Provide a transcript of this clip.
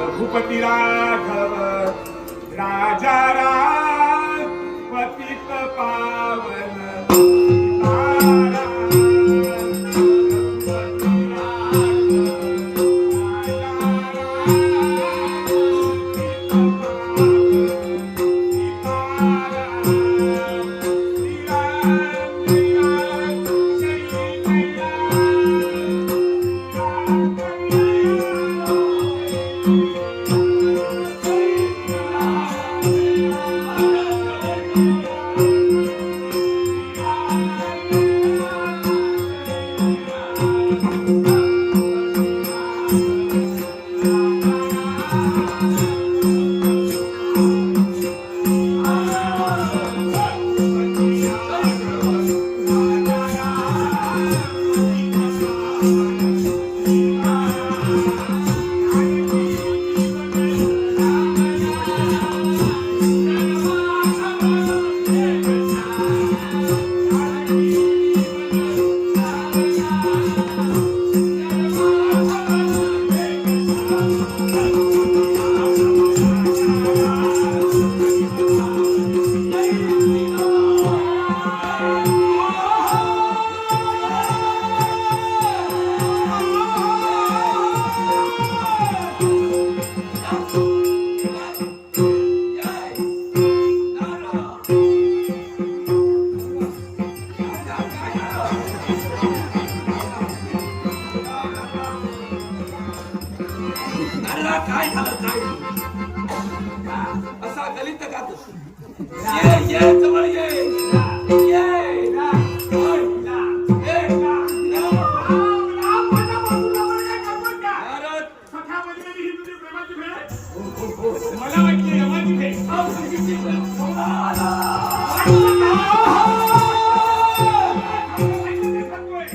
रघुपती राघव राजा अरे काय झालं काय असा गलित का ये ये जवळ ये ये मला वाटली